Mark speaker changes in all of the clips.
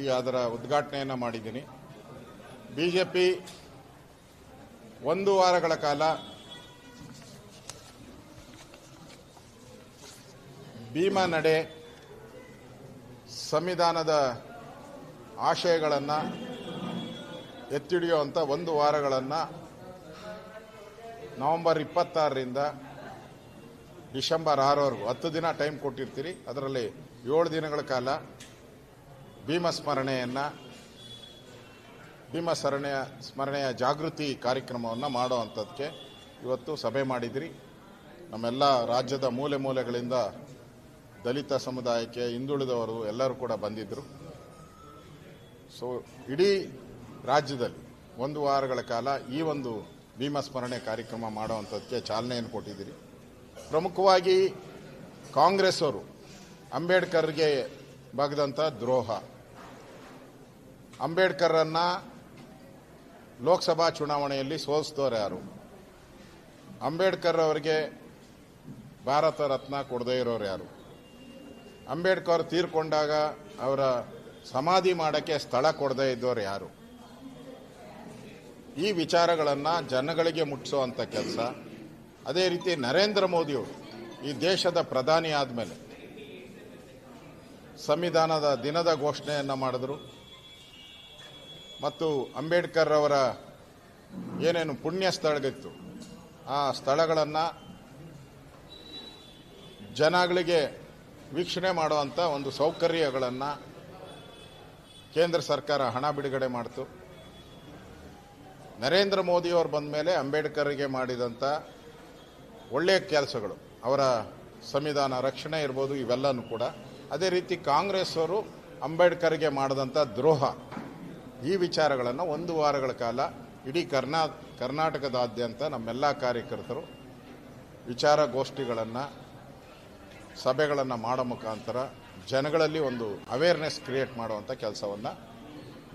Speaker 1: ಈಗ ಅದರ ಉದ್ಘಾಟನೆಯನ್ನು ಮಾಡಿದ್ದೀನಿ. ಬಿ ಜೆ ಪಿ ಒಂದು ವಾರಗಳ ಕಾಲ ಭೀಮಾ ನಡೆ ಸಂವಿಧಾನದ ಆಶಯಗಳನ್ನು ಎತ್ತಿಡಿಯುವಂಥ ಒಂದು ವಾರಗಳನ್ನು ನವೆಂಬರ್ ಇಪ್ಪತ್ತಾರರಿಂದ ಡಿಸೆಂಬರ್ ಆರವರೆಗೂ ಹತ್ತು ದಿನ ಟೈಮ್ ಕೊಟ್ಟಿರ್ತೀರಿ. ಅದರಲ್ಲಿ ಏಳು ದಿನಗಳ ಕಾಲ ಭೀಮ ಸ್ಮರಣೆಯನ್ನು ಭೀಮ ಸ್ಮರಣೆಯ ಜಾಗೃತಿ ಕಾರ್ಯಕ್ರಮವನ್ನು ಮಾಡುವಂಥದ್ದಕ್ಕೆ ಇವತ್ತು ಸಭೆ ಮಾಡಿದಿರಿ. ನಮ್ಮೆಲ್ಲ ರಾಜ್ಯದ ಮೂಲೆ ಮೂಲೆಗಳಿಂದ ದಲಿತ ಸಮುದಾಯಕ್ಕೆ ಹಿಂದುಳಿದವರು ಎಲ್ಲರೂ ಕೂಡ ಬಂದಿದ್ದರು ಸೊ ಇಡೀ ರಾಜ್ಯದಲ್ಲಿ ಒಂದು ವಾರಗಳ ಕಾಲ ಈ ಒಂದು ಭೀಮ ಸ್ಮರಣೆ ಕಾರ್ಯಕ್ರಮ ಮಾಡುವಂಥದ್ದಕ್ಕೆ ಚಾಲನೆಯನ್ನು ಕೊಟ್ಟಿದ್ದೀರಿ ಪ್ರಮುಖವಾಗಿ ಕಾಂಗ್ರೆಸ್ ಅವರು ಅಂಬೇಡ್ಕರ್ಗೆ ಬಗ್ದಂಥ ದ್ರೋಹ. ಅಂಬೇಡ್ಕರನ್ನ ಲೋಕಸಭಾ ಚುನಾವಣೆಯಲ್ಲಿ ಸೋಲಿಸಿದವರು ಯಾರು? ಅಂಬೇಡ್ಕರ್ ಅವರಿಗೆ ಭಾರತ ರತ್ನ ಕೊಡದೇ ಇರೋರು ಯಾರು? ಅಂಬೇಡ್ಕರ್ ತೀರ್ಕೊಂಡಾಗ ಅವರ ಸಮಾಧಿ ಮಾಡೋಕ್ಕೆ ಸ್ಥಳ ಕೊಡದೇ ಇದ್ದವರು ಯಾರು? ಈ ವಿಚಾರಗಳನ್ನು ಜನಗಳಿಗೆ ಮುಟ್ಟಿಸುವಂಥ ಕೆಲಸ. ಅದೇ ರೀತಿ ನರೇಂದ್ರ ಮೋದಿಯವರು ಈ ದೇಶದ ಪ್ರಧಾನಿ ಆದಮೇಲೆ ಸಂವಿಧಾನದ ದಿನದ ಘೋಷಣೆಯನ್ನು ಮಾಡಿದ್ರು. ಮತ್ತು ಅಂಬೇಡ್ಕರ್ ಅವರ ಏನೇನು ಪುಣ್ಯ ಸ್ಥಳಗಳಿತ್ತು, ಆ ಸ್ಥಳಗಳನ್ನು ಜನಗಳಿಗೆ ವೀಕ್ಷಣೆ ಮಾಡುವಂಥ ಒಂದು ಸೌಕರ್ಯಗಳನ್ನು ಕೇಂದ್ರ ಸರ್ಕಾರ ಹಣ ಬಿಡುಗಡೆ ಮಾಡಿತು. ನರೇಂದ್ರ ಮೋದಿಯವರು ಬಂದ ಮೇಲೆ ಅಂಬೇಡ್ಕರ್ಗೆ ಮಾಡಿದಂಥ ಒಳ್ಳೆಯ ಕೆಲಸಗಳು, ಅವರ ಸಂವಿಧಾನ ರಕ್ಷಣೆ ಇರ್ಬೋದು ಇವೆಲ್ಲನೂ ಕೂಡ. ಅದೇ ರೀತಿ ಕಾಂಗ್ರೆಸ್ ಅವರು ಅಂಬೇಡ್ಕರ್ಗೆ ಮಾಡಿದಂಥ ದ್ರೋಹ ಈ ವಿಚಾರಗಳನ್ನು ಒಂದು ವಾರಗಳ ಕಾಲ ಇಡೀ ಕರ್ನಾ, ಕರ್ನಾಟಕದಾದ್ಯಂತ ನಮ್ಮೆಲ್ಲ ಕಾರ್ಯಕರ್ತರು ವಿಚಾರಗೋಷ್ಠಿಗಳನ್ನು ಸಭೆಗಳನ್ನು ಮಾಡೋ ಮುಖಾಂತರ ಜನಗಳಲ್ಲಿ ಒಂದು ಅವೇರ್ನೆಸ್ ಕ್ರಿಯೇಟ್ ಮಾಡುವಂಥ ಕೆಲಸವನ್ನು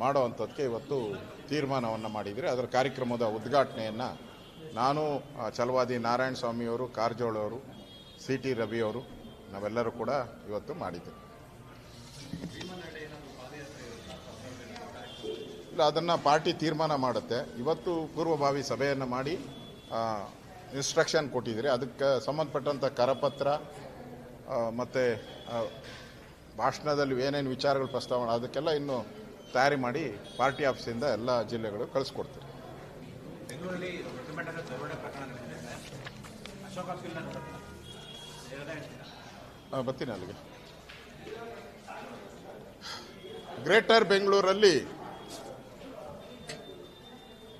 Speaker 1: ಮಾಡುವಂಥದ್ದಕ್ಕೆ ಇವತ್ತು ತೀರ್ಮಾನವನ್ನು ಮಾಡಿದರೆ. ಅದರ ಕಾರ್ಯಕ್ರಮದ ಉದ್ಘಾಟನೆಯನ್ನು ನಾನು ಚಲವಾದಿ ನಾರಾಯಣ ಸ್ವಾಮಿಯವರು ಕಾರಜೋಳವರು ಸಿ ಟಿ ರವಿಯವರು ನಾವೆಲ್ಲರೂ ಕೂಡ ಇವತ್ತು ಮಾಡಿದ್ದೇವೆ ಅದನ್ನು ಪಾರ್ಟಿ ತೀರ್ಮಾನ ಮಾಡುತ್ತೆ. ಇವತ್ತು ಪೂರ್ವಭಾವಿ ಸಭೆಯನ್ನು ಮಾಡಿ ಇನ್ಸ್ಟ್ರಕ್ಷನ್ ಕೊಟ್ಟಿದ್ದೀರಿ. ಅದಕ್ಕೆ ಸಂಬಂಧಪಟ್ಟಂಥ ಕರಪತ್ರ ಮತ್ತು ಭಾಷಣದಲ್ಲಿ ಏನೇನು ವಿಚಾರಗಳು ಪ್ರಸ್ತಾವ ಅದಕ್ಕೆಲ್ಲ ಇನ್ನು ತಯಾರಿ ಮಾಡಿ ಪಾರ್ಟಿ ಆಫೀಸಿಂದ ಎಲ್ಲ ಜಿಲ್ಲೆಗಳು ಕಳಿಸ್ಕೊಡ್ತೀರಿ. ಬರ್ತೀನಿ ಅಲ್ಲಿಗೆ. ಗ್ರೇಟರ್ ಬೆಂಗಳೂರಲ್ಲಿ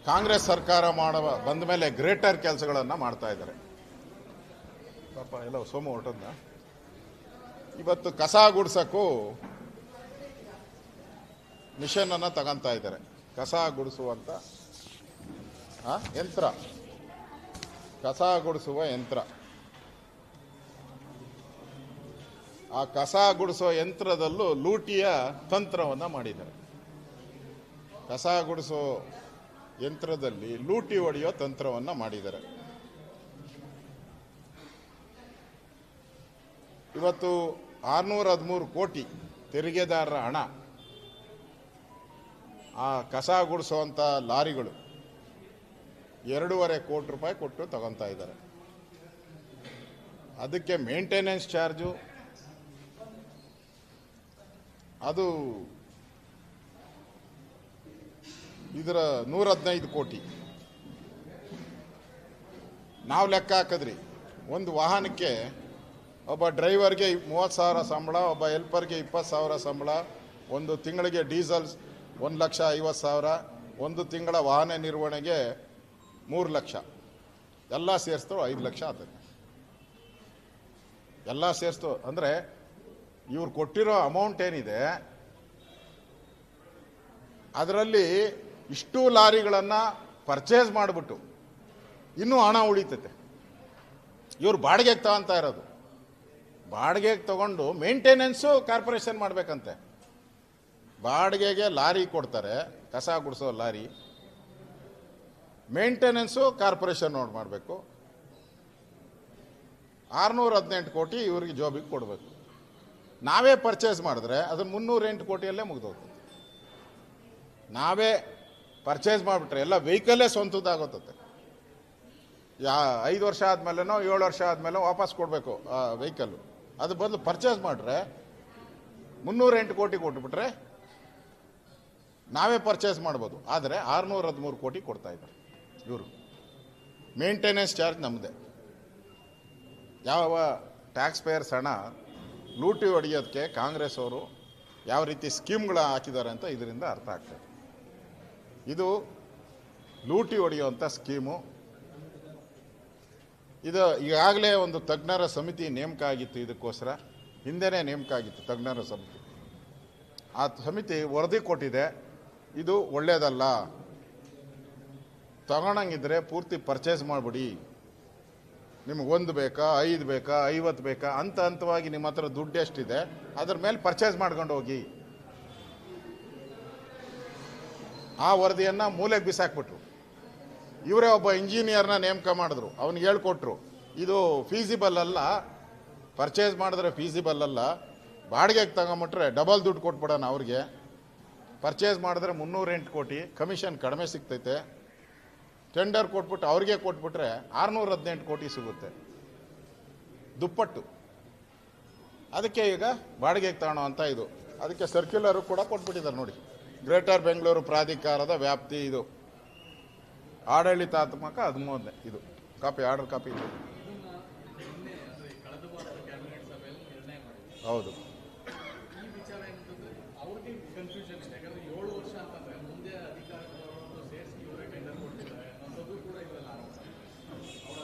Speaker 1: ಕಾಂಗ್ರೆಸ್ ಸರ್ಕಾರ ಮಾಡುವ, ಬಂದ ಮೇಲೆ ಗ್ರೇಟರ್ ಕೆಲಸಗಳನ್ನು ಮಾಡ್ತಾ ಇದ್ದಾರೆ. ಪಾಪ, ಎಲ್ಲ ಸೋಮ ಹೊಟ್ಟದ ಇವತ್ತು ಕಸ ಗುಡಿಸೋಕ್ಕೂ ಮಿಷನ್ ಅನ್ನ ತಗೊಂತಾ ಇದ್ದಾರೆ. ಕಸ ಗುಡಿಸುವಂಥ ಯಂತ್ರ. ಕಸ ಗುಡಿಸುವ ಯಂತ್ರ. ಆ ಕಸ ಗುಡಿಸೋ ಯಂತ್ರದಲ್ಲೂ ಲೂಟಿಯ ತಂತ್ರವನ್ನು ಮಾಡಿದ್ದಾರೆ. ಕಸ ಗುಡಿಸೋ ಯಂತ್ರದಲ್ಲಿ ಲೂಟಿ ಹೊಡೆಯೋ ತಂತ್ರವನ್ನು ಮಾಡಿದ್ದಾರೆ. ಇವತ್ತು ಆರ್ನೂರ ಹದಿಮೂರು ಕೋಟಿ ತೆರಿಗೆದಾರರ ಹಣ ಆ ಕಸ ಗುಡಿಸುವಂಥ ಲಾರಿಗಳು ಎರಡೂವರೆ ಕೋಟಿ ರೂಪಾಯಿ ಕೊಟ್ಟು ತಗೊತಾ ಇದ್ದಾರೆ. ಅದಕ್ಕೆ ಮೇಂಟೆನೆನ್ಸ್ ಚಾರ್ಜು ಅದು ಇದರ ನೂರ ಹದಿನೈದು ಕೋಟಿ. ನಾವು ಲೆಕ್ಕ ಹಾಕಿದ್ರಿ. ಒಂದು ವಾಹನಕ್ಕೆ ಒಬ್ಬ ಡ್ರೈವರ್ಗೆ ಮೂವತ್ತು ಸಾವಿರ ಸಂಬಳ, ಒಬ್ಬ ಹೆಲ್ಪರ್ಗೆ ಇಪ್ಪತ್ತು ಸಾವಿರ ಸಂಬಳ, ಒಂದು ತಿಂಗಳಿಗೆ ಡೀಸೆಲ್ ಒಂದು ಲಕ್ಷ ಐವತ್ತು ಸಾವಿರ, ಒಂದು ತಿಂಗಳ ವಾಹನ ನಿರ್ವಹಣೆಗೆ ಮೂರು ಲಕ್ಷ. ಎಲ್ಲ ಸೇರಿಸ್ತು ಐದು ಲಕ್ಷ ಆತದೆ. ಎಲ್ಲ ಸೇರಿಸ್ತು ಅಂದರೆ ಇವ್ರು ಕೊಟ್ಟಿರೋ ಅಮೌಂಟ್ ಏನಿದೆ, ಅದರಲ್ಲಿ ಇಷ್ಟು ಲಾರಿಗಳನ್ನು ಪರ್ಚೇಸ್ ಮಾಡಿಬಿಟ್ಟು ಇನ್ನೂ ಹಣ ಉಳಿತೈತೆ. ಇವರು ಬಾಡಿಗೆಗೆ ತಗೊಂತ ಇರೋದು. ಬಾಡಿಗೆಗೆ ತಗೊಂಡು ಮೇಂಟೆನೆನ್ಸು ಕಾರ್ಪೊರೇಷನ್ ಮಾಡಬೇಕಂತೆ. ಬಾಡಿಗೆಗೆ ಲಾರಿ ಕೊಡ್ತಾರೆ, ಕಸ ಗುಡಿಸೋ ಲಾರಿ. ಮೇಂಟೆನೆನ್ಸು ಕಾರ್ಪೊರೇಷನ್ ನೋಡಿ ಮಾಡಬೇಕು. ಆರುನೂರ ಹದಿನೆಂಟು ಕೋಟಿ ಇವ್ರಿಗೆ ಜಾಬಿಗೆ ಕೊಡಬೇಕು. ನಾವೇ ಪರ್ಚೇಸ್ ಮಾಡಿದ್ರೆ ಅದು ಮುನ್ನೂರ ಎಂಟು ಕೋಟಿಯಲ್ಲೇ ಮುಗಿದೋಗ್ತದೆ ನಾವೇ ಪರ್ಚೇಸ್ ಮಾಡಿಬಿಟ್ರೆ ಎಲ್ಲ ವೆಹಿಕಲ್ಲೇ ಸ್ವಂತದ್ದಾಗುತ್ತದೆ ಯಾ, ಐದು ವರ್ಷ ಆದಮೇಲೆನೋ, ಏಳು ವರ್ಷ ಆದಮೇಲೆ ವಾಪಸ್ ಕೊಡಬೇಕು ಆ ವೆಹಿಕಲ್ಲು ಅದು ಬದಲು ಪರ್ಚೇಸ್ ಮಾಡಿದ್ರೆ ಮುನ್ನೂರೆಂಟು ಕೋಟಿ ಕೊಟ್ಬಿಟ್ರೆ ನಾವೇ ಪರ್ಚೇಸ್ ಮಾಡ್ಬೋದು. ಆದರೆ ಆರುನೂರ ಹದಿಮೂರು ಕೋಟಿ ಕೊಡ್ತಾ ಇದ್ದಾರೆ ಇವರು. ಮೇಂಟೆನೆನ್ಸ್ ಚಾರ್ಜ್ ನಮ್ಮದೇ ಯಾವ ಟ್ಯಾಕ್ಸ್ ಪೇಯರ್ಸ್ ಹಣ ಲೂಟಿ ಹೊಡೆಯೋದಕ್ಕೆ ಕಾಂಗ್ರೆಸ್ ಅವರು ಯಾವ ರೀತಿ ಸ್ಕೀಮ್ಗಳ ಹಾಕಿದ್ದಾರೆ ಅಂತ ಇದರಿಂದ ಅರ್ಥ ಆಗ್ತದೆ ಇದು ಲೂಟಿ ಹೊಡೆಯುವಂಥ ಸ್ಕೀಮು. ಇದು ಈಗಾಗಲೇ ಒಂದು ತಜ್ಞರ ಸಮಿತಿ ನೇಮಕ ಆಗಿತ್ತು ಇದಕ್ಕೋಸ್ಕರ. ಹಿಂದೆನೇ ನೇಮಕ ಆಗಿತ್ತು ತಜ್ಞರ ಸಮಿತಿ. ಆ ಸಮಿತಿ ವರದಿ ಕೊಟ್ಟಿದೆ, ಇದು ಒಳ್ಳೆಯದಲ್ಲ ತಗೊಳಂಗಿದ್ರೆ ಪೂರ್ತಿ ಪರ್ಚೇಸ್ ಮಾಡಿಬಿಡಿ. ನಿಮ್ಗೆ ಒಂದು ಬೇಕಾ, ಐದು ಬೇಕಾ, ಐವತ್ತು ಬೇಕಾ, ಹಂತ ಹಂತವಾಗಿ ನಿಮ್ಮ ಹತ್ರ ದುಡ್ಡು ಎಷ್ಟಿದೆ, ಅದ್ರ ಮೇಲೆ ಪರ್ಚೇಸ್ ಮಾಡ್ಕೊಂಡು ಹೋಗಿ. ಆ ವರದಿಯನ್ನು ಮೂಲೆಗೆ ಬಿಸಾಕ್ಬಿಟ್ರು. ಇವರೇ ಒಬ್ಬ ಇಂಜಿನಿಯರ್ನ ನೇಮಕ ಮಾಡಿದ್ರು. ಅವ್ನಿಗೆ ಹೇಳ್ಕೊಟ್ರು, ಇದು ಫೀಸಿಬಲ್ ಅಲ್ಲ ಪರ್ಚೇಸ್ ಮಾಡಿದ್ರೆ ಫೀಸಿಬಲ್ ಅಲ್ಲ, ಬಾಡಿಗೆಗೆ ತಗೊಂಬಿಟ್ರೆ ಡಬಲ್ ದುಡ್ಡು ಕೊಟ್ಬಿಡೋಣ ಅವ್ರಿಗೆ. ಪರ್ಚೇಸ್ ಮಾಡಿದ್ರೆ ಮುನ್ನೂರ ಎಂಟು ಕೋಟಿ ಕಮಿಷನ್ ಕಡಿಮೆ ಸಿಗ್ತೈತೆ. ಟೆಂಡರ್ ಕೊಟ್ಬಿಟ್ಟು ಅವ್ರಿಗೆ ಕೊಟ್ಬಿಟ್ರೆ ಆರುನೂರ ಹದಿನೆಂಟು ಕೋಟಿ ಸಿಗುತ್ತೆ. ದುಪ್ಪಟ್ಟು. ಅದಕ್ಕೆ ಈಗ ಬಾಡಿಗೆಗೆ ತಗೊಳ್ಳೋ ಅಂತ ಇದು. ಅದಕ್ಕೆ ಸರ್ಕ್ಯುಲರು ಕೂಡ ಕೊಟ್ಬಿಟ್ಟಿದ್ದಾರೆ ನೋಡಿ. ಗ್ರೇಟರ್ ಬೆಂಗಳೂರು ಪ್ರಾಧಿಕಾರದ ವ್ಯಾಪ್ತಿ ಇದು. ಆಡಳಿತಾತ್ಮಕ ಹದಿಮೂರನೇ ಇದು. ಕಾಪಿ, ಆರ್ಡರ್ ಕಾಪಿ ಹೌದು.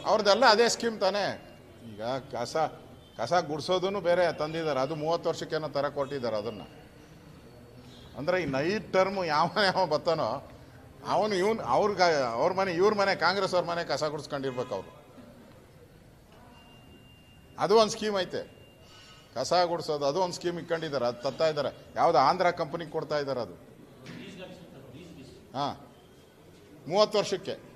Speaker 1: ಅವ್ರದ್ದೆಲ್ಲ ಅದೇ ಸ್ಕೀಮ್ ತಾನೇ. ಈಗ ಕಸ ಕಸ ಗುಡಿಸೋದನ್ನು ಬೇರೆ ತಂದಿದ್ದಾರೆ. ಅದು ಮೂವತ್ತು ವರ್ಷಕ್ಕೇನೋ ತರ ಕೊಟ್ಟಿದ್ದಾರೆ ಅದನ್ನು. ಅಂದರೆ ಈ ನೈಟ್ ಟರ್ಮು ಯಾವ ಯಾವ ಬರ್ತಾನೋ ಅವನು ಇವನು ಅವ್ರ ಅವ್ರ ಮನೆ, ಇವ್ರ ಮನೆ, ಕಾಂಗ್ರೆಸ್ ಅವ್ರ ಮನೆ ಕಸ ಗುಡಿಸ್ಕೊಂಡಿರ್ಬೇಕು ಅವರು. ಅದು ಒಂದು ಸ್ಕೀಮ್ ಐತೆ. ಕಸ ಗುಡಿಸೋದು ಅದು ಒಂದು ಸ್ಕೀಮ್ ಇಟ್ಕೊಂಡಿದ್ದಾರೆ ಅದು ತತ್ತಾ ಇದ್ದಾರೆ. ಯಾವುದು ಆಂಧ್ರ ಕಂಪ್ನಿಗೆ ಕೊಡ್ತಾ ಇದ್ದಾರೆ ಅದು. ಹಾಂ. ಮೂವತ್ತು ವರ್ಷಕ್ಕೆ.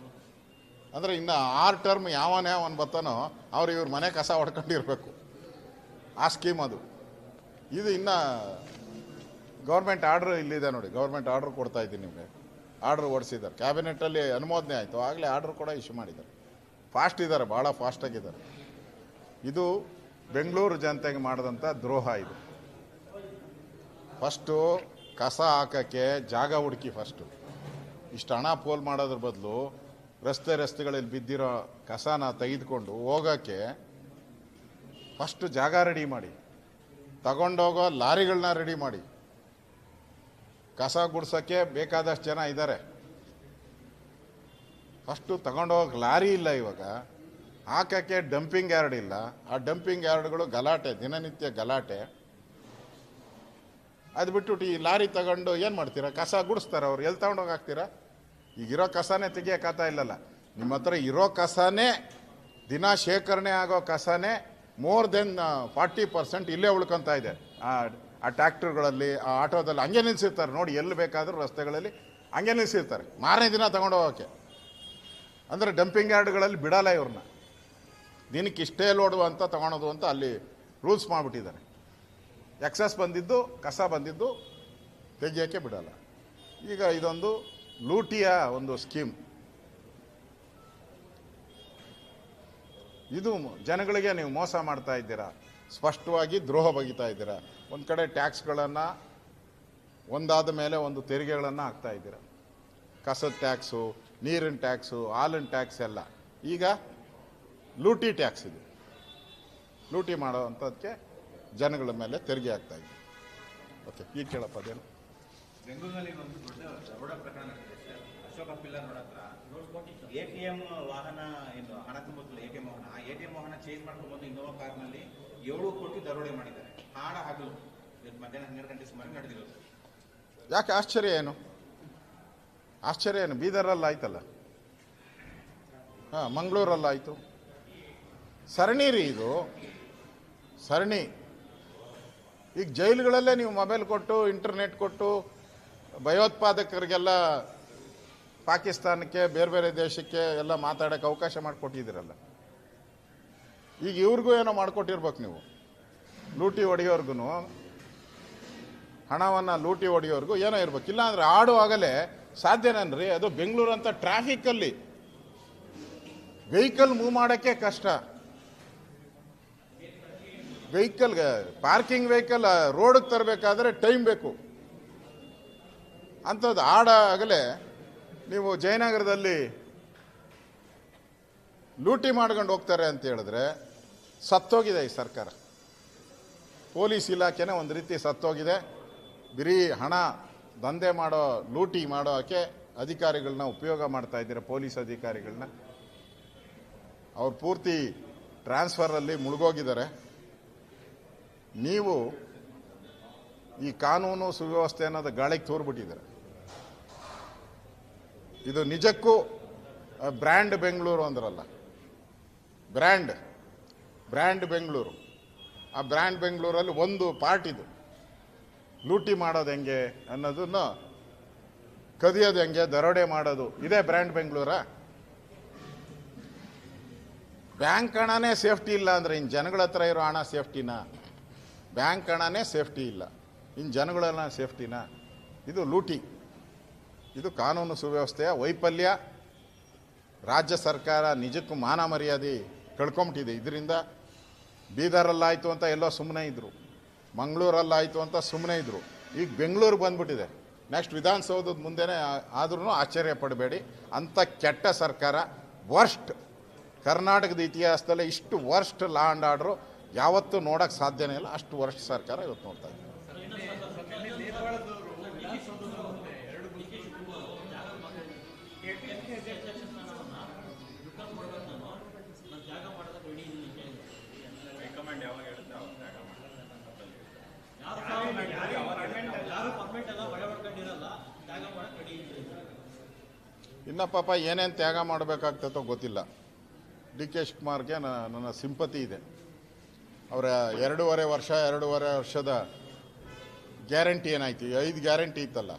Speaker 1: ಅಂದರೆ ಇನ್ನು ಆರು ಟರ್ಮ್ ಯಾವನೇ ಅವನು ಬರ್ತಾನೋ ಅವ್ರು ಇವ್ರ ಮನೆ ಕಸ ಹೊಡ್ಕೊಂಡಿರ್ಬೇಕು. ಆ ಸ್ಕೀಮ್ ಅದು. ಇದು ಇನ್ನು ಗೌರ್ಮೆಂಟ್ ಆರ್ಡ್ರ್ ಇಲ್ಲಿದೆ ನೋಡಿ, ಗೌರ್ಮೆಂಟ್ ಆರ್ಡ್ರ್ ಕೊಡ್ತಾ ಇದ್ದೀನಿ ನಿಮಗೆ. ಆರ್ಡ್ರ್ ಓಡಿಸಿದ್ದಾರೆ. ಕ್ಯಾಬಿನೆಟ್ಟಲ್ಲಿ ಅನುಮೋದನೆ ಆಯಿತು. ಆಗಲೇ ಆರ್ಡ್ರ್ ಕೂಡ ಇಶ್ಯೂ ಮಾಡಿದ್ದಾರೆ. ಫಾಸ್ಟ್ ಇದ್ದಾರೆ, ಭಾಳ ಫಾಸ್ಟಾಗಿದ್ದಾರೆ ಇದು ಬೆಂಗಳೂರು ಜನತೆಗೆ ಮಾಡಿದಂಥ ದ್ರೋಹ ಇದು. ಫಸ್ಟು ಕಸ ಹಾಕೋಕ್ಕೆ ಜಾಗ ಹುಡುಕಿ ಫಸ್ಟು. ಇಷ್ಟು ಹಣ ಪೋಲ್ ಮಾಡೋದ್ರ ಬದಲು ರಸ್ತೆ ರಸ್ತೆಗಳಲ್ಲಿ ಬಿದ್ದಿರೋ ಕಸನ ತೆಗೆದುಕೊಂಡು ಹೋಗೋಕ್ಕೆ ಫಸ್ಟು ಜಾಗ ರೆಡಿ ಮಾಡಿ. ತಗೊಂಡೋಗೋ ಲಾರಿಗಳನ್ನ ರೆಡಿ ಮಾಡಿ. ಕಸ ಗುಡ್ಸೋಕ್ಕೆ ಬೇಕಾದಷ್ಟು ಜನ ಇದ್ದಾರೆ ಫಸ್ಟು ತಗೊಂಡೋಗಕ್ಕೆ ಲಾರಿ ಇಲ್ಲ ಇವಾಗ. ಹಾಕೋಕ್ಕೆ ಡಂಪಿಂಗ್ ಯಾರ್ಡ್ ಇಲ್ಲ. ಆ ಡಂಪಿಂಗ್ ಯಾರ್ಡ್ಗಳು ಗಲಾಟೆ, ದಿನನಿತ್ಯ ಗಲಾಟೆ. ಅದು ಬಿಟ್ಬಿಟ್ಟು ಈ ಲಾರಿ ತಗೊಂಡು ಏನು ಮಾಡ್ತೀರಾ? ಕಸ ಗುಡಿಸ್ತಾರೆ ಅವ್ರು. ಎಲ್ಲಿ ತಗೊಂಡೋಗಿ ಹಾಕ್ತೀರಾ? ಈಗಿರೋ ಕಸನೇ ತೆಗಿಯೋಕ್ಕಾಗ್ತಾ ಇಲ್ಲಲ್ಲ. ನಿಮ್ಮ ಹತ್ರ ಇರೋ ಕಸನೇ ದಿನ ಶೇಖರಣೆ ಆಗೋ ಕಸನೇ ಮೋರ್ ದೆನ್ ಫಾರ್ಟಿ ಪರ್ಸೆಂಟ್ ಇಲ್ಲೇ ಉಳ್ಕೊತಾ ಇದೆ. ಆ ಟ್ಯಾಕ್ಟರ್ಗಳಲ್ಲಿ, ಆ ಆಟೋದಲ್ಲಿ ಹಂಗೆ ನಿಲ್ಲಿಸಿರ್ತಾರೆ ನೋಡಿ, ಎಲ್ಲಿ ಬೇಕಾದರೂ ರಸ್ತೆಗಳಲ್ಲಿ ಹಂಗೆ ನಿಲ್ಲಿಸಿರ್ತಾರೆ ಮಾರನೇ ದಿನ ತಗೊಂಡು ಹೋಗೋಕ್ಕೆ. ಅಂದರೆ ಡಂಪಿಂಗ್ ಯಾರ್ಡ್ಗಳಲ್ಲಿ ಬಿಡಲ್ಲ ಇವ್ರನ್ನ. ದಿನಕ್ಕೆ ಇಷ್ಟೇ ಲೋಡು ಅಂತ ತಗೊಳೋದು ಅಂತ ಅಲ್ಲಿ ರೂಲ್ಸ್ ಮಾಡಿಬಿಟ್ಟಿದ್ದಾರೆ. ಎಕ್ಸಸ್ ಬಂದಿದ್ದು, ಕಸ ಬಂದಿದ್ದು ತೆಗಿಯೋಕ್ಕೆ ಬಿಡಲ್ಲ. ಈಗ ಇದೊಂದು ಲೂಟಿಯ ಒಂದು ಸ್ಕೀಮ್ ಇದು ಜನಗಳಿಗೆ ನೀವು ಮೋಸ ಮಾಡ್ತಾ ಇದ್ದೀರಾ? ಸ್ಪಷ್ಟವಾಗಿ ದ್ರೋಹ ಬಗಿತಾ ಇದ್ದೀರಾ? ಒಂದು ಕಡೆ ಟ್ಯಾಕ್ಸ್ಗಳನ್ನು ಒಂದಾದ ಮೇಲೆ ಒಂದು ತೆರಿಗೆಗಳನ್ನು ಹಾಕ್ತಾ ಇದ್ದೀರಾ? ಕಸದ ಟ್ಯಾಕ್ಸು ನೀರಿನ ಟ್ಯಾಕ್ಸು ಹಾಲಿನ ಟ್ಯಾಕ್ಸ್ ಎಲ್ಲ. ಈಗ ಲೂಟಿ ಟ್ಯಾಕ್ಸ್ ಇದೆ. ಲೂಟಿ ಮಾಡೋವಂಥದ್ದಕ್ಕೆ ಜನಗಳ ಮೇಲೆ ತೆರಿಗೆ ಆಗ್ತಾ ಇದೆ ಓಕೆ ಈಗ ಕೇಳಪ್ಪ ಅದೇನು?
Speaker 2: ಬೆಂಗಳೂರಿನಲ್ಲಿ ಒಂದು ದೊಡ್ಡ ಪ್ರಕರಣ ಅಶೋಕ ಪಿಲ್ಲರ್ ರೋಡ್ ಹತ್ರ ಎ ಟಿ ಎಂ ವಾಹನ ಏನು ಹಣ ತುಂಬುತ್ತಿಲ್ಲ ಎ ಟಿ ಎಂ ವಾಹನ. ಆ ಎ ಟಿ ಎಂ ವಾಹನ ಚೇಂಜ್ ಮಾಡ್ಕೊಂಡು ಬಂದು ಇನ್ನೋವಾ ಕಾರ್ನಲ್ಲಿ ಏಳು ಕೋಟಿ ದರೋಡೆ ಮಾಡಿದ್ದಾರೆ. ಹಾಡ ಹಗಲು ಮಧ್ಯಾಹ್ನ ಹನ್ನೆರಡು ಗಂಟೆ ಸುಮಾರು ನಡೆದಿರೋದು.
Speaker 1: ಯಾಕೆ ಆಶ್ಚರ್ಯ ಏನು? ಆಶ್ಚರ್ಯ ಏನು? ಬೀದರಲ್ಲಿ ಆಯ್ತಲ್ಲ? ಹಾಂ ಮಂಗಳೂರಲ್ಲಿ ಆಯ್ತು. ಸರಣಿ ರೀ ಇದು. ಸರಣಿ. ಈಗ ಜೈಲುಗಳಲ್ಲೇ ನೀವು ಮೊಬೈಲ್ ಕೊಟ್ಟು ಇಂಟರ್ನೆಟ್ ಕೊಟ್ಟು ಭಯೋತ್ಪಾದಕರಿಗೆಲ್ಲ ಪಾಕಿಸ್ತಾನಕ್ಕೆ, ಬೇರೆ ಬೇರೆ ದೇಶಕ್ಕೆ ಎಲ್ಲ ಮಾತಾಡೋಕೆ ಅವಕಾಶ ಮಾಡಿಕೊಟ್ಟಿದ್ದೀರಲ್ಲ. ಈಗ ಇವ್ರಿಗೂ ಏನೋ ಮಾಡಿಕೊಟ್ಟಿರ್ಬೇಕು ನೀವು. ಲೂಟಿ ಹೊಡೆಯೋರ್ಗು ಹಣವನ್ನು ಲೂಟಿ ಹೊಡೆಯೋರ್ಗು ಏನೋ ಇರ್ಬೇಕು. ಇಲ್ಲಾಂದ್ರೆ ಆಡುವಾಗಲೇ ಸಾಧ್ಯನೇನ್ರಿ, ಅದು ಬೆಂಗಳೂರು ಅಂತ ಟ್ರಾಫಿಕ್ಕಲ್ಲಿ ವೆಹಿಕಲ್ ಮೂವ್ ಮಾಡೋಕ್ಕೆ ಕಷ್ಟ. ವೆಹಿಕಲ್, ಪಾರ್ಕಿಂಗ್ ವೆಹಿಕಲ್, ರೋಡಿಗೆ ತರಬೇಕಾದ್ರೆ ಟೈಮ್ ಬೇಕು. ಅಂಥದ್ದು ಆಡಾಗಲೇ ನೀವು ಜಯನಗರದಲ್ಲಿ ಲೂಟಿ ಮಾಡ್ಕೊಂಡು ಹೋಗ್ತಾರೆ ಅಂತ ಹೇಳಿದ್ರೆ ಸತ್ತೋಗಿದೆ ಈ ಸರ್ಕಾರ. ಪೊಲೀಸ್ ಇಲಾಖೆನೇ ಒಂದು ರೀತಿ ಸತ್ತೋಗಿದೆ. ಬರೀ ಹಣ ದಂಧೆ ಮಾಡೋ, ಲೂಟಿ ಮಾಡೋಕ್ಕೆ ಅಧಿಕಾರಿಗಳನ್ನ ಉಪಯೋಗ ಮಾಡ್ತಾ ಇದ್ದೀರಾ, ಪೊಲೀಸ್ ಅಧಿಕಾರಿಗಳನ್ನ ಅವ್ರು ಪೂರ್ತಿ ಟ್ರಾನ್ಸ್ಫರಲ್ಲಿ ಮುಳುಗೋಗಿದ್ದಾರೆ. ನೀವು ಈ ಕಾನೂನು ಸುವ್ಯವಸ್ಥೆ ಅನ್ನೋದು ಗಾಳಿಗೆ ತೋರ್ಬಿಟ್ಟಿದ್ದಾರೆ? ಇದು ನಿಜಕ್ಕೂ ಬ್ರ್ಯಾಂಡ್ ಬೆಂಗಳೂರು ಅಂದ್ರಲ್ಲ. Brand brand Bengaluru. ಆ ಬ್ರ್ಯಾಂಡ್ ಬೆಂಗಳೂರಲ್ಲಿ ಒಂದು ಪಾರ್ಟ್ ಇದು. ಲೂಟಿ ಮಾಡೋದು ಹೆಂಗೆ ಅನ್ನೋದನ್ನು ಕದಿಯೋದು ಹೆಂಗೆ, ದರೋಡೆ ಮಾಡೋದು, ಇದೇ ಬ್ರ್ಯಾಂಡ್ ಬೆಂಗಳೂರಾ? ಬ್ಯಾಂಕ್ ಹಣನೇ ಸೇಫ್ಟಿ ಇಲ್ಲ ಅಂದರೆ ಇನ್ನು ಜನಗಳ ಹತ್ರ ಇರೋ ಹಣ ಸೇಫ್ಟಿನಾ? ಬ್ಯಾಂಕ್ ಹಣನೇ ಸೇಫ್ಟಿ ಇಲ್ಲ. ಇನ್ನು ಜನಗಳೆಲ್ಲ ಸೇಫ್ಟಿನಾ? ಇದು ಲೂಟಿ. ಇದು ಕಾನೂನು ಸುವ್ಯವಸ್ಥೆಯ ವೈಫಲ್ಯ. ರಾಜ್ಯ ಸರ್ಕಾರ ನಿಜಕ್ಕೂ ಮಾನ ಮರ್ಯಾದೆ ಕಳ್ಕೊಂಬಿಟ್ಟಿದೆ. ಇದರಿಂದ ಬೀದರಲ್ಲಾಯಿತು ಅಂತ ಎಲ್ಲೋ ಸುಮ್ಮನೆ ಇದ್ದರು ಮಂಗಳೂರಲ್ಲಾಯಿತು ಅಂತ ಸುಮ್ಮನೆ ಇದ್ದರು ಈಗ ಬೆಂಗಳೂರಿಗೆ ಬಂದ್ಬಿಟ್ಟಿದೆ. ನೆಕ್ಸ್ಟ್ ವಿಧಾನಸೌಧದ ಮುಂದೆನೇ ಆದ್ರೂ ಆಶ್ಚರ್ಯ ಪಡಬೇಡಿ. ಅಂಥ ಕೆಟ್ಟ ಸರ್ಕಾರ ವರ್ಸ್ಟ್ ಕರ್ನಾಟಕದ ಇತಿಹಾಸದಲ್ಲೇ ಇಷ್ಟು ವರ್ಸ್ಟ್ ಲಾ ಆ್ಯಂಡ್ ಆರ್ಡ್ರು ಯಾವತ್ತೂ ನೋಡೋಕ್ಕೆ ಸಾಧ್ಯನೇ ಇಲ್ಲ. ಅಷ್ಟು ವರ್ಷ ಸರ್ಕಾರ ಇವತ್ತು ನೋಡ್ತಾ ಇದೆ. ಇನ್ನು ಪಾಪ ಏನೇನು ತ್ಯಾಗ ಮಾಡಬೇಕಾಗ್ತೈತೋ ಗೊತ್ತಿಲ್ಲ. ಡಿ ಕೆ ಶಿವಕುಮಾರ್ಗೆ ನನ್ನ ಸಿಂಪತಿ ಇದೆ. ಅವರ ಎರಡೂವರೆ ವರ್ಷ, ಎರಡೂವರೆ ವರ್ಷದ ಗ್ಯಾರಂಟಿ ಏನಾಯ್ತು? ಐದು ಗ್ಯಾರಂಟಿ ಇತ್ತಲ್ಲ.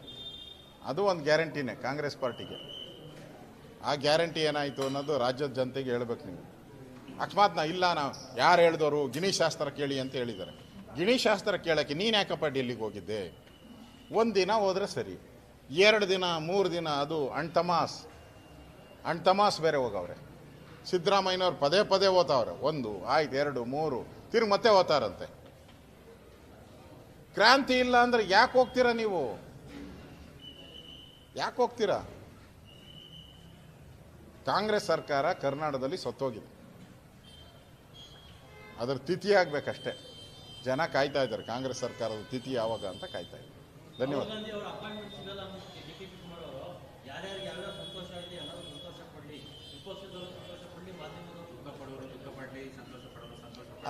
Speaker 1: ಅದು ಒಂದು ಗ್ಯಾರಂಟಿನೇ ಕಾಂಗ್ರೆಸ್ ಪಾರ್ಟಿಗೆ. ಆ ಗ್ಯಾರಂಟಿ ಏನಾಯಿತು ಅನ್ನೋದು ರಾಜ್ಯದ ಜನತೆಗೆ ಹೇಳ್ಬೇಕು ನೀವು. ಅಕಸ್ಮಾತ್ ನಾ ಇಲ್ಲ ನಾವು ಯಾರು ಹೇಳಿದವರು ಗಿಣಿ ಶಾಸ್ತ್ರ ಕೇಳಿ ಅಂತ ಹೇಳಿದ್ದಾರೆ. ಗಿಣಿ ಶಾಸ್ತ್ರ ಕೇಳೋಕ್ಕೆ ನೀನು ಯಾಕಪ್ಪ ಡೆಲ್ಲಿಗೆ ಹೋಗಿದ್ದೆ? ಒಂದು ದಿನ ಹೋದರೆ ಸರಿ. ಎರಡು ದಿನ, ಮೂರು ದಿನ, ಅದು ಅಣ್ತಮಾಸ್. ಅಣ್ತಮಾಸ್ ಬೇರೆ ಹೋಗವ್ರೆ. ಸಿದ್ದರಾಮಯ್ಯನವ್ರು ಪದೇ ಪದೇ ಓದ್ತಾವ್ರೆ ಒಂದು, ಆಯ್ತು, ಎರಡು, ಮೂರು. ತಿರು ಮತ್ತೆ ಓದ್ತಾರಂತೆ ಕ್ರಾಂತಿ ಇಲ್ಲ ಅಂದರೆ ಯಾಕೆ ಹೋಗ್ತೀರಾ ನೀವು? ಯಾಕೆ ಹೋಗ್ತೀರಾ? ಕಾಂಗ್ರೆಸ್ ಸರ್ಕಾರ ಕರ್ನಾಟಕದಲ್ಲಿ ಸತ್ತೋಗಿದೆ. ಅದರ ತಿಥಿ ಆಗಬೇಕಷ್ಟೇ. ಜನ ಕಾಯ್ತಾ ಇದ್ದಾರೆ. ಕಾಂಗ್ರೆಸ್ ಸರ್ಕಾರದ ತಿಥಿ ಯಾವಾಗ ಅಂತ ಕಾಯ್ತಾ ಇದ್ದಾರೆ. ಧನ್ಯವಾದ.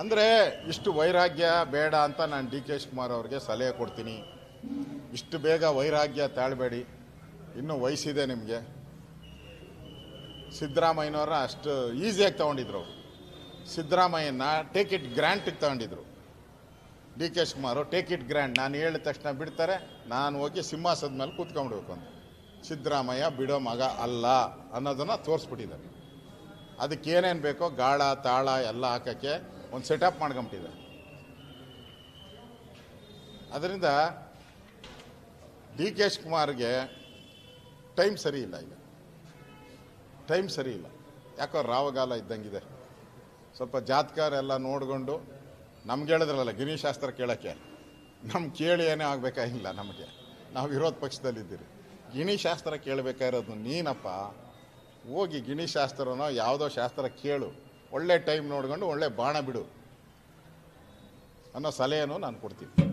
Speaker 1: ಅಂದರೆ ಇಷ್ಟು ವೈರಾಗ್ಯ ಬೇಡ ಅಂತ ನಾನು ಡಿ ಕೆ ಶಿವಕುಮಾರ್ ಅವ್ರಿಗೆ ಸಲಹೆ ಕೊಡ್ತೀನಿ. ಇಷ್ಟು ಬೇಗ ವೈರಾಗ್ಯ ತಾಳಬೇಡಿ. ಇನ್ನೂ ವಯಸ್ಸಿದೆ ನಿಮಗೆ. ಸಿದ್ದರಾಮಯ್ಯನವ್ರ ಅಷ್ಟು ಈಸಿಯಾಗಿ ತಗೊಂಡಿದ್ರು ಸಿದ್ದರಾಮಯ್ಯನ ಟೇಕ್ ಇಟ್ ಗ್ರ್ಯಾಂಟಿಗೆ ತಗೊಂಡಿದ್ರು. D K Shivakumar take it granted ನಾನು ಹೇಳಿದ ತಕ್ಷಣ ಬಿಡ್ತಾರೆ, ನಾನು ಹೋಗಿ ಸಿಂಹಾಸದ ಮೇಲೆ ಕೂತ್ಕೊಂಡ್ಬಿಡ್ಬೇಕು ಅಂತ. ಸಿದ್ದರಾಮಯ್ಯ, ಬಿಡೋ ಮಗ ಅಲ್ಲ ಅನ್ನೋದನ್ನು ತೋರಿಸ್ಬಿಟ್ಟಿದ್ದಾರೆ. ಅದಕ್ಕೆ ಏನೇನು ಬೇಕೋ ಗಾಳ, ತಾಳ ಎಲ್ಲ ಹಾಕೋಕ್ಕೆ ಒಂದು ಸೆಟಪ್ ಮಾಡ್ಕೊಂಬಿಟ್ಟಿದ್ದಾರೆ. ಅದರಿಂದ ಡಿ ಕೆ ಶಿವಕುಮಾರ್ಗೆ ಟೈಮ್ ಸರಿ ಇಲ್ಲ ಈಗ. ಟೈಮ್ ಸರಿ ಇಲ್ಲ. ಯಾಕೋ ರಾವಗಾಲ ಇದ್ದಂಗಿದೆ. ಸ್ವಲ್ಪ ಜಾತಕಾರೆಲ್ಲ ನೋಡಿಕೊಂಡು ನಮ್ಗೆ ಹೇಳಿದ್ರಲ್ಲ ಗಿರಿಶಾಸ್ತ್ರ ಕೇಳೋಕ್ಕೆ. ನಮ್ಗೆ ಕೇಳಿ ಏನೇ ಆಗಬೇಕಾಗಿಲ್ಲ ನಮಗೆ. ನಾವು ವಿರೋಧ ಪಕ್ಷದಲ್ಲಿದ್ದೀರಿ. ಗಿಣಿ ಶಾಸ್ತ್ರ ಕೇಳಬೇಕಾಗಿರೋದು ನೀನಪ್ಪ. ಹೋಗಿ ಗಿಣಿ ಶಾಸ್ತ್ರನೋ ಯಾವುದೋ ಶಾಸ್ತ್ರ ಕೇಳು. ಒಳ್ಳೆ ಟೈಮ್ ನೋಡ್ಕೊಂಡು ಒಳ್ಳೆ ಬಾಣ ಬಿಡು ಅನ್ನೋ ಸಲಹೆಯನ್ನು ನಾನು ಕೊಡ್ತೀನಿ.